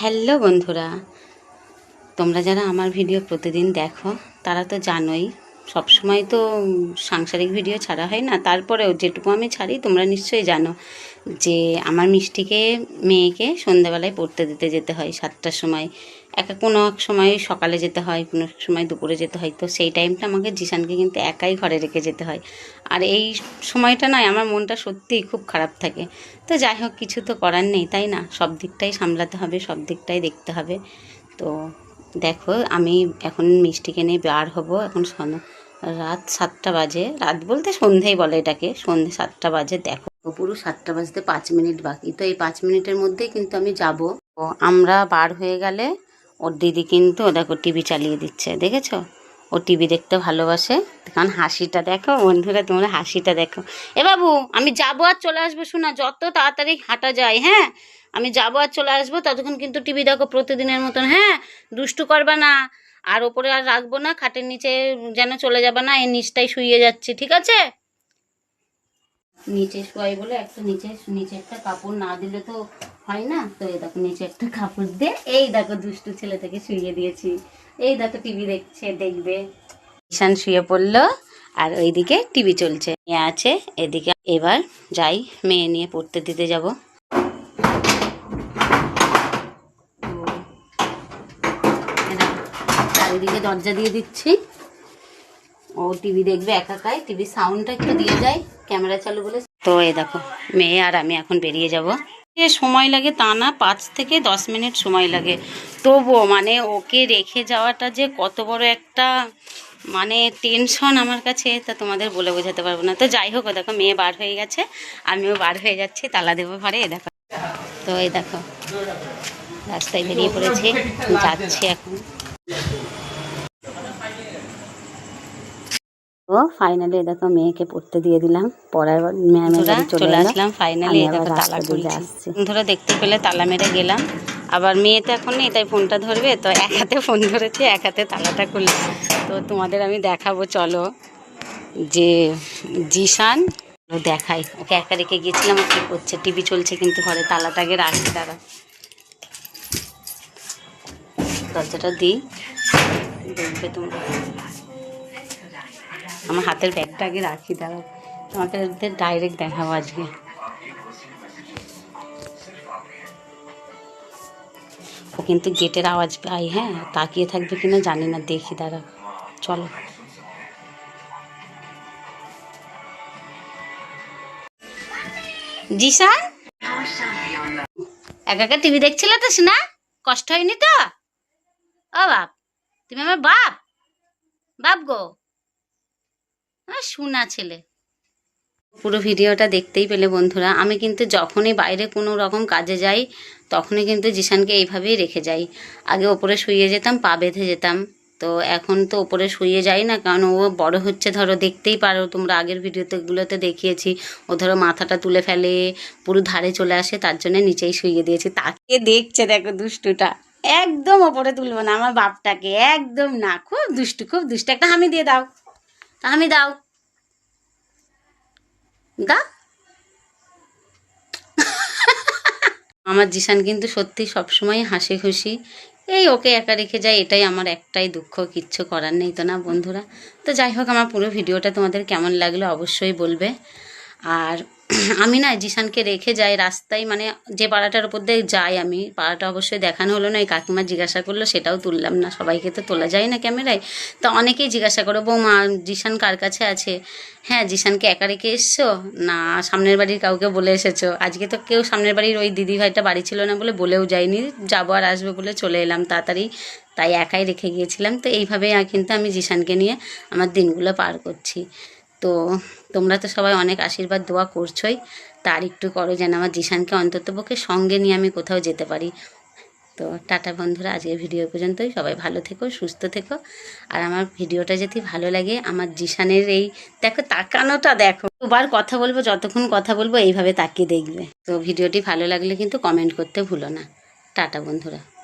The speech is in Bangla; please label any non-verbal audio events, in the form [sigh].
হ্যালো বন্ধুরা, তোমরা যারা আমার ভিডিও প্রতিদিন দেখো, তারা তো জানোই, সবসময় তো সাংসারিক ভিডিও ছাড়া হয় না। তারপরেও যেটুকু আমি ছাড়ি, তোমরা নিশ্চয়ই জানো যে আমার মিষ্টিকে, মেয়েকে সন্ধ্যাবেলায় পড়তে দিতে যেতে হয় সাতটার সময়। এক কোনো এক সময় সকালে যেতে হয়, কোনো এক সময় দুপুরে যেতে হয়। তো সেই টাইমটা আমাকে জিশানকে কিন্তু একাই ঘরে রেখে যেতে হয়। আর এই সময়টা নয়, আমার মনটা সত্যিই খুব খারাপ থাকে। তো যাই হোক, কিছু তো করার নেই, তাই না? সব দিকটাই সামলাতে হবে, সব দিকটাই দেখতে হবে। তো দেখো, আমি এখন মিষ্টিকে নিয়ে বার হব। এখন রাত সাতটা বাজে। রাত বলতে সন্ধেই বলে এটাকে। সন্ধে সাতটা বাজে, দেখো। পুরো সাতটা বাজতে পাঁচ মিনিট বাকি। তো এই পাঁচ মিনিটের মধ্যেই কিন্তু আমি যাব। আমরা বার হয়ে গেলে ওর দিদি কিন্তু দেখো টিভি চালিয়ে দিচ্ছে, দেখেছ? ও টিভি দেখতে ভালোবাসে। কারণ হাসিটা দেখো, বন্ধুরা তোমরা হাসিটা দেখো। এ বাবু, আমি যাব আর চলে আসব শোনা, যত তাড়াতাড়ি হাঁটা যায় হ্যাঁ? আমি যাব আর চলে আসব, ততক্ষণ কিন্তু টিভি দেখো প্রতিদিনের মতন হ্যাঁ? দুষ্টু করবা না। আর ওপরে আর রাখব না, খাটের নিচে যেন চলে যাবে না, এই নিচটাই শুয়ে যাচ্ছি, ঠিক আছে? নিচে শোয়াই বলে একটা নিচে নিচে একটা কাপড় না দিলে তো হয় না? তো এই দেখো, নিচে একটা কাপড় দিয়ে এই দেখো দুষ্টু ছেলেটাকে শুয়ে দিয়েছি। এই দেখো টিভি দেখছে, দেখবে। ঈশান শুয়ে পড়ল আর ওইদিকে টিভি চলছে। মেয়ে আছে, এদিকে এবার যাই, মেয়ে নিয়ে পড়তে দিতে যাব। চারিদিকে দরজা দিয়ে দিচ্ছি। ও টিভি দেখবে একাকাই টিভি সাউন্ডটা একটু দিয়ে যায়, ক্যামেরা চালু বলে। তো এই দেখো, মেয়ে আর আমি এখন বেরিয়ে যাব। সময় লাগে তা না, পাঁচ থেকে দশ মিনিট সময় লাগে। তবুও মানে ওকে রেখে যাওয়াটা যে কত বড় একটা মানে টেনশন আমার কাছে, তা তোমাদের বলে বোঝাতে পারব না। তো যাই হোক দেখো মেয়ে বার হয়ে গেছে, আমিও বার হয়ে যাচ্ছি, তালা দেবো ঘরে, এ দেখো। তো এই দেখো, রাস্তায় বেরিয়ে পড়েছে, যাচ্ছি এখন। ও ফাইনালি দেখো মেয়েকে পড়তে দিয়ে দিলাম। পড়ার ম্যামের বাড়ি চলে আসলাম ফাইনালি দেখো তালা খুলছি। বন্ধুরা দেখতে পেলে তালা মেরে গেলাম। আবার মেয়ে তো এখন নেই তাই ফোনটা ধরবে। তো এক হাতে ফোন ধরেছে এক হাতে তালাটা খুললাম। তো তোমাদের আমি দেখাবো চলো। যে জিশান দেখাই। ওকে একা রেখে গিয়েছিলাম কী করছে? টিভি চলছে কিন্তু ঘরে তালাটাকে রাখি তারা দরজাটা দিই। দেখবে তোমরা। আমার হাতের ব্যাগটা আগে রাখি, দাঁড়াও। তোমাকে ডাইরেক্ট দেখাবো আজকে। ও কিন্তু গেটের আওয়াজ পাই হ্যাঁ? তাকিয়ে থাকবে কিনা জানি না, দেখি দাঁড়া চলো। জিসান একা একা টিভি দেখছিলে তো শোনা কষ্ট হয়নি তো? ও বাপ, তুমি আমার বাপ? বাপ গো। শোনা ছেলে। পুরো ভিডিওটা দেখতেই পেলে বন্ধুরা। আমি কিন্তু যখনই বাইরে কোনো রকম কাজে যাই, তখনই কিন্তু জিশানকে এইভাবেই রেখে যাই। আগে ওপরে শুয়ে যেতাম, পা বেঁধে যেতাম। তো এখন তো ওপরে শুয়ে যাই না কারণ ও বড় হচ্ছে, ধরো দেখতেই পারো। তোমরা আগের ভিডিওতে গুলোতে দেখিয়েছি। ও ধরো মাথাটা তুলে ফেলে, পুরো ধারে চলে আসে, তার জন্য নিচেই শুয়ে দিয়েছি। তাকে দেখছে, দেখো দুষ্টুটা। একদম ওপরে তুলবো না, আমার বাপটাকে। একদম না, খুব দুষ্টু খুব দুষ্টু। একটা হামি দিয়ে দাও। হামি দাও। দা আমার জিশান কিন্তু সত্যি সবসময় হাসি খুশি। এই ওকে একা রেখে যায়, এটাই আমার একটাই দুঃখ, কিচ্ছু করার নেই তো না বন্ধুরা। তো যাই হোক, আমার পুরো ভিডিওটা তোমাদের কেমন লাগল অবশ্যই বলবে। আর [clears throat] আমি না জিশানকে রেখে যাই রাস্তায় মানে যে পাড়াটার উপর দিয়ে যাই আমি। পাড়াটা অবশ্যই দেখানো হলো না, এই কাকিমা জিজ্ঞাসা করল, সেটাও তুললাম না। সবাইকে তো তোলা যায় না ক্যামেরায়। তো অনেকেই জিজ্ঞাসা করো, বৌমা, জিশান কার কাছে আছে? হ্যাঁ জিশানকে একা রেখে এসছো? না, সামনের বাড়ির কাউকে বলে এসেছ। আজকে তো কেউ সামনের বাড়ির ওই দিদি ভাইটা বাড়ি ছিল না বলে বলেও যায়নি। যাব আর আসবে বলে চলে এলাম তাড়াতাড়ি। তাই একাই রেখে গিয়েছিলাম। তো এইভাবেই কিন্তু আমি জিশানকে নিয়ে আমার দিনগুলো পার করছি। তো তোমরা তো সবাই অনেক আশীর্বাদ, দোয়া করছোই। তার একটু করো যেন আমার জিশানকে অন্ততপক্ষে সঙ্গে নিয়ে আমি কোথাও যেতে পারি। তো টাটা বন্ধুরা, আজকের ভিডিও পর্যন্তই। সবাই ভালো থেকো, সুস্থ থেকো। আর আমার ভিডিওটা যদি ভালো লাগে, আমার জিশানের এই, দেখো তাকানোটা দেখো। দুবার কথা বলব, যতক্ষণ কথা বলব, এইভাবে তাকিয়ে দেখবে। তো ভিডিওটি ভালো লাগলে কিন্তু কমেন্ট করতে ভুলো না। টাটা বন্ধুরা।